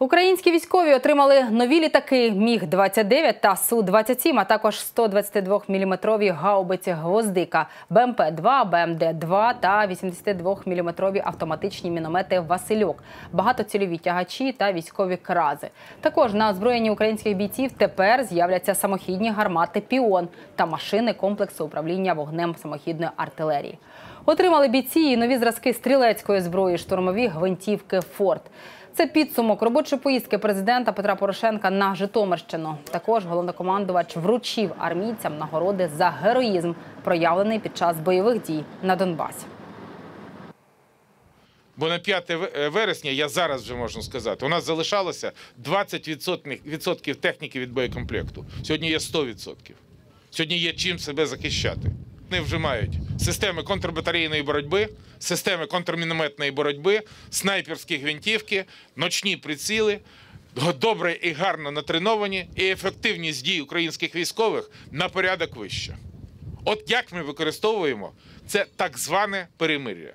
Українські військові отримали нові літаки Міг-29 та Су-27, а також 122-мм гаубиці «Гвоздика», БМП-2, БМД-2 та 82-мм автоматичні міномети «Васильок», багатоцільові тягачі та військові крази. Також на озброєнні українських бійців тепер з'являться самохідні гармати «Піон» та машини комплексу управління вогнем самохідної артилерії. Отримали бійці і нові зразки стрілецької зброї, штурмові гвинтівки «Форт». Це підсумок робочої поїздки президента Петра Порошенка на Житомирщину. Також головнокомандувач вручив армійцям нагороди за героїзм, проявлений під час бойових дій на Донбасі. Бо на 5 вересня, я зараз вже можу сказати, у нас залишалося 20% техніки від боєкомплекту. Сьогодні є 100%. Сьогодні є чим себе захищати. Вони вже мають системи контрбатарейної боротьби, системи контрмінометної боротьби, снайперські гвинтівки, ночні приціли, добре і гарно натреновані, і ефективність дій українських військових на порядок вища. От як ми використовуємо це так зване перемир'я.